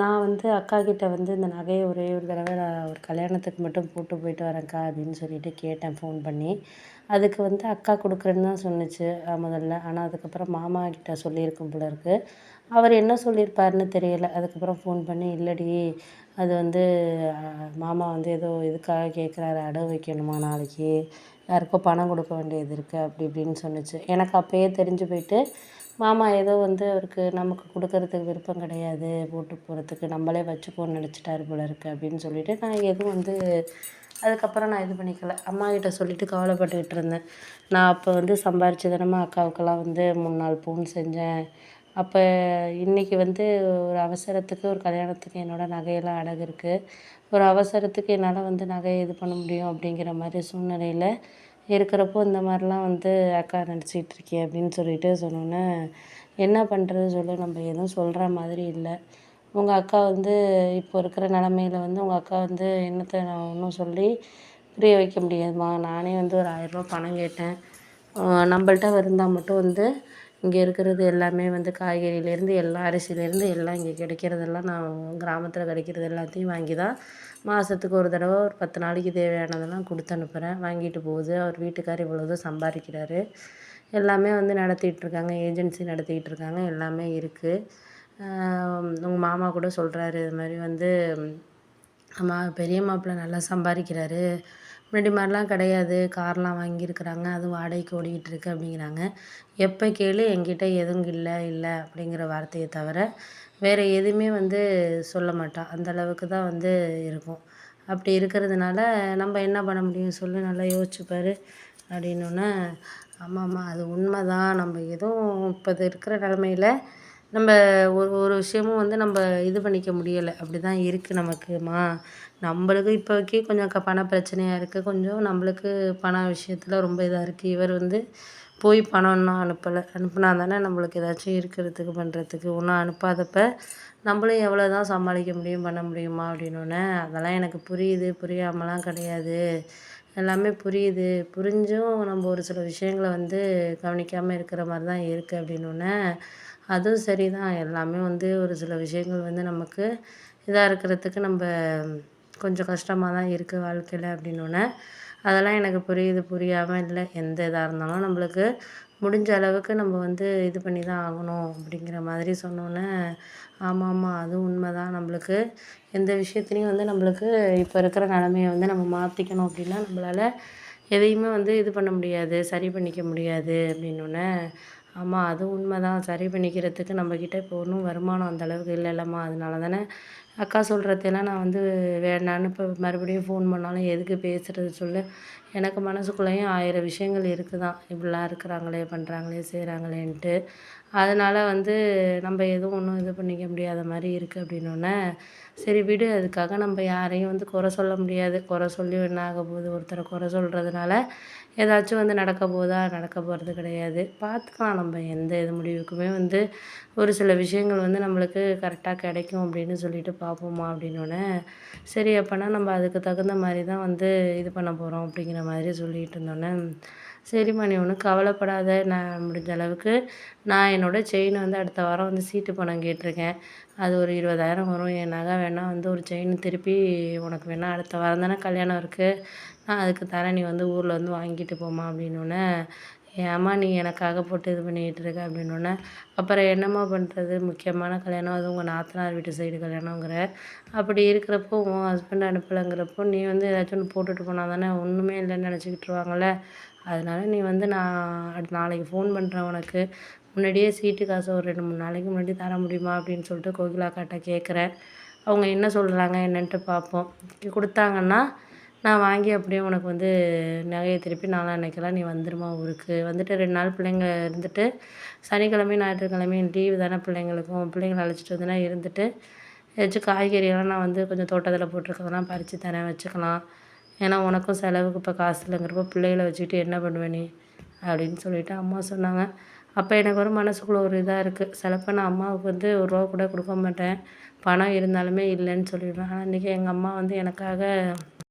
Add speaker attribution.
Speaker 1: நான் வந்து அக்கா கிட்ட வந்து இந்த நகையை ஒரே ஒரு தடவை நான் ஒரு கல்யாணத்துக்கு மட்டும் போட்டு போயிட்டு வரேன்க்கா அப்படின்னு சொல்லிட்டு கேட்டேன் ஃபோன் பண்ணி. அதுக்கு வந்து அக்கா கொடுக்குறேன்னு தான் சொன்னுச்சு முதல்ல. ஆனால் அதுக்கப்புறம் மாமா கிட்ட சொல்லியிருக்கும் போல இருக்குது அவர் என்ன சொல்லியிருப்பாருன்னு தெரியல. அதுக்கப்புறம் ஃபோன் பண்ணி இல்லடி அது வந்து மாமா வந்து ஏதோ இதுக்காக கேட்குறாரு அடவு வைக்கணுமா நாளைக்கு? யாருக்கோ பணம் கொடுக்க வேண்டியது இருக்குது அப்படி இப்படின்னு சொன்னுச்சு. எனக்கு அப்போயே தெரிஞ்சு போயிட்டு மாமா ஏதோ வந்து அவருக்கு நமக்கு கொடுக்கறதுக்கு விருப்பம் கிடையாது போட்டு போகிறதுக்கு நம்மளே வச்சுப்போன்னு நினச்சிட்டாரு போல இருக்குது அப்படின்னு சொல்லிட்டு நான் எதுவும் வந்து அதுக்கப்புறம் நான் இது பண்ணிக்கல. அம்மாக்கிட்ட சொல்லிவிட்டு கவலைப்பட்டுக்கிட்டு இருந்தேன். நான் அப்போ வந்து சம்பாரித்த தினமும் அக்காவுக்கெல்லாம் வந்து மூணு நாள் பவுன் செஞ்சேன். அப்போ இன்றைக்கி வந்து ஒரு அவசரத்துக்கு ஒரு கல்யாணத்துக்கு என்னோடய நகையெல்லாம் அடகு இருக்குது ஒரு அவசரத்துக்கு என்னால் வந்து நகையை இது பண்ண முடியும் அப்படிங்கிற மாதிரி சூழ்நிலையில் இருக்கிறப்போ இந்த மாதிரிலாம் வந்து அக்கா நடிச்சிக்கிட்டு இருக்கே அப்படின்னு சொல்லிட்டு சொன்னோன்னே என்ன பண்ணுறது சொல்லு நம்ம எதுவும் சொல்கிற மாதிரி இல்லை. உங்கள் அக்கா வந்து இப்போ இருக்கிற நிலமையில வந்து உங்கள் அக்கா வந்து என்னத்தை நான் ஒன்றும் சொல்லி புரிய வைக்க முடியாதும்மா. நானே வந்து ஒரு ஆயிரரூபா பணம் கேட்டேன். நம்மள்ட்ட இருந்தால் மட்டும் வந்து இங்கே இருக்கிறது எல்லாமே வந்து காய்கறியிலேருந்து எல்லா அரிசியிலேருந்து எல்லாம் இங்கே கிடைக்கிறதெல்லாம் நான் கிராமத்தில் கிடைக்கிறது எல்லாத்தையும் வாங்கி தான் மாதத்துக்கு ஒரு தடவை ஒரு பத்து நாளைக்கு தேவையானதெல்லாம் கொடுத்து அனுப்புகிறேன் வாங்கிட்டு போகுது. அவர் வீட்டுக்கார் இவ்வளோ சம்பாதிக்கிறாரு. எல்லாமே வந்து நடத்திகிட்ருக்காங்க ஏஜென்சி நடத்திக்கிட்டு இருக்காங்க. எல்லாமே இருக்குது உங்கள் மாமா கூட சொல்கிறாரு இது மாதிரி வந்து மா பெரிய மாப்பிள்ளை நல்லா சம்பாதிக்கிறாரு. முன்னாடி மாதிரிலாம் கிடையாது. கார்லாம் வாங்கியிருக்கிறாங்க. அதுவும் வாடகைக்கு ஓடிக்கிட்டுருக்கு அப்படிங்கிறாங்க. எப்போ கேளு என்கிட்ட எதுவும் இல்லை இல்லை அப்படிங்கிற வார்த்தையை தவிர வேறு எதுவுமே வந்து சொல்ல மாட்டாள் அந்த அளவுக்கு தான் வந்து இருக்கும். அப்படி இருக்கிறதுனால நம்ம என்ன பண்ண முடியும்? சொல்லு நல்லா யோசிச்சுப்பார் அப்படின்னோன்ன அப்படின்னோன்னே ஆமாம்மா அது உண்மை தான் நம்ம எதுவும் இப்போ இருக்கிற நிலமையில நம்ம ஒரு ஒரு விஷயமும் வந்து நம்ம இது பண்ணிக்க முடியலை. அப்படி தான் இருக்குது நமக்குமா? நம்மளுக்கு இப்போதைக்கு கொஞ்சம் க பண பிரச்சனையாக இருக்குது கொஞ்சம் நம்மளுக்கு பண விஷயத்தில் ரொம்ப இதாக இருக்குது இவர் வந்து போய் பணம் அனுப்பலை. அனுப்புனா தானே நம்மளுக்கு ஏதாச்சும் இருக்கிறதுக்கு பண்ணுறதுக்கு ஒன்றும் அனுப்பாதப்ப நம்மளும் எவ்வளோ தான் சமாளிக்க முடியும் பண்ண முடியுமா அப்படின்னோடனே அதெல்லாம் எனக்கு புரியுது. புரியாமலாம் கிடையாது. எல்லாமே புரியுது. புரிஞ்சும் நம்ம ஒரு சில விஷயங்களை வந்து கவனிக்காமல் இருக்கிற மாதிரி தான் இருக்குது அப்படின்னோடனே அதுவும் சரி தான் எல்லாமே வந்து ஒரு சில விஷயங்கள் வந்து நமக்கு இதாக இருக்கிறதுக்கு நம்ம கொஞ்சம் கஷ்டமாக தான் இருக்குது வாழ்க்கையில் அப்படின்னோடனே அதெல்லாம் எனக்கு புரியுது. புரியாமல் இல்லை. எந்த இதாக இருந்தாலும் நம்மளுக்கு முடிஞ்ச அளவுக்கு நம்ம வந்து இது பண்ணி தான் ஆகணும் அப்படிங்கிற மாதிரி சொன்னோன்னே ஆமாம் ஆமாம் அதுவும் உண்மை தான் நம்மளுக்கு எந்த விஷயத்துலையும் வந்து நம்மளுக்கு இப்போ இருக்கிற நிலமைய வந்து நம்ம மாற்றிக்கணும் அப்படின்னா நம்மளால் எதையுமே வந்து இது பண்ண முடியாது சரி பண்ணிக்க முடியாது அப்படின்னோடனே ஆமாம் அது உண்மை தான் சரி பண்ணிக்கிறதுக்கு நம்மக்கிட்ட இப்போ ஒன்றும் வருமானம் அந்தளவுக்கு இல்லைல்லம்மா. அதனால தானே அக்கா சொல்கிறதெல்லாம் நான் வந்து வேண்டான்னு இப்போ மறுபடியும் ஃபோன் பண்ணாலும் எதுக்கு பேசுகிறது சொல்லு? எனக்கு மனசுக்குள்ளேயும் ஆயிரம் விஷயங்கள் இருக்குது தான் இப்படிலாம் இருக்கிறாங்களே பண்ணுறாங்களே செய்கிறாங்களேன்ட்டு அதனால் வந்து நம்ம எதுவும் ஒன்றும் இது பண்ணிக்க முடியாத மாதிரி இருக்குது அப்படின்னோடனே சரி விடு அதுக்காக நம்ம யாரையும் வந்து குறை சொல்ல முடியாது. குறை சொல்லி என்ன ஆக போகுது? ஒருத்தரை குறை சொல்கிறதுனால ஏதாச்சும் வந்து நடக்க போகுதா நடக்க போகிறது கிடையாது. பார்த்துக்கலாம் நம்ம எந்த இது முடிவுக்குமே வந்து ஒரு சில விஷயங்கள் வந்து நம்மளுக்கு கரெக்டாக கிடைக்கும் அப்படின்னு சொல்லிட்டு பார்ப்போமா அப்படின்னோடனே சரி அப்போனா நம்ம அதுக்கு தகுந்த மாதிரி தான் வந்து இது பண்ண போகிறோம் அப்படிங்கிற மாதிரி சொல்லிகிட்டு இருந்தோன்னே சரிம்மா நீ ஒன்றும் கவலைப்படாத. நான் முடிஞ்ச அளவுக்கு நான் என்னோடய செயின் வந்து அடுத்த வாரம் வந்து சீட்டு பணம் கேட்டிருக்கேன். அது ஒரு இருபதாயிரம் வரும். என் நகை வேணால் வந்து ஒரு செயின் திருப்பி உனக்கு வேணால் அடுத்த வாரம் தானே கல்யாணம் இருக்குது நான் அதுக்கு தரேன் நீ வந்து ஊரில் வந்து வாங்கிட்டு போமா அப்படின்னோடனே ஏம்மா நீ எனக்காக போட்டு இது பண்ணிக்கிட்டு இருக்க அப்படின்னோடனே அப்புறம் என்னம்மா பண்ணுறது முக்கியமான கல்யாணம் அதுவும் உங்கள் நாத்தனார் வீட்டு சைடு கல்யாணங்கிற அப்படி இருக்கிறப்போ உன் ஹஸ்பண்ட் அனுப்பலைங்கிறப்போ நீ வந்து ஏதாச்சும் ஒன்று போட்டுட்டு போனால் தானே ஒன்றுமே இல்லைன்னு நினச்சிக்கிட்டுருவாங்கள்ல அதனால நீ வந்து நான் நாளைக்கு ஃபோன் பண்ணுறேன் உனக்கு. முன்னாடியே சீட்டு காசு ஒரு ரெண்டு மூணு நாளைக்கு முன்னாடி தர முடியுமா? அப்படின்னு சொல்லிட்டு கோகிலாக்காட்ட கேட்குறேன் அவங்க என்ன சொல்கிறாங்க என்னன்ட்டு பார்ப்போம் கொடுத்தாங்கன்னா நான் வாங்கி அப்படியே உனக்கு வந்து நகையை திருப்பி நாளான்னைக்கெல்லாம் நீ வந்துடுமா ஊருக்கு. வந்துட்டு ரெண்டு நாள் பிள்ளைங்க இருந்துட்டு சனிக்கிழமையும் ஞாயிற்றுக்கிழமையும் லீவு தானே பிள்ளைங்களுக்கும். பிள்ளைங்கள அழைச்சிட்டு வந்துனா இருந்துட்டு ஏதாச்சும் காய்கறியெல்லாம் நான் வந்து கொஞ்சம் தோட்டத்தில் போட்டிருக்கதெல்லாம் பறித்து தரேன் வச்சுக்கலாம். ஏன்னா உனக்கும் செலவுக்கு இப்போ காசு இல்லைங்கிறப்போ பிள்ளைகளை வச்சுக்கிட்டு என்ன பண்ணுவேன் நீ? அப்படின்னு சொல்லிவிட்டு அம்மா சொன்னாங்க. அப்போ எனக்கு ஒரு மனசுக்குள்ளே ஒரு இதாக இருக்குது சிலப்போ நான் அம்மாவுக்கு வந்து ஒரு ரூபா கூட கொடுக்க மாட்டேன். பணம் இருந்தாலுமே இல்லைன்னு சொல்லிடுவேன். ஆனால் இன்றைக்கி எங்கள் அம்மா வந்து எனக்காக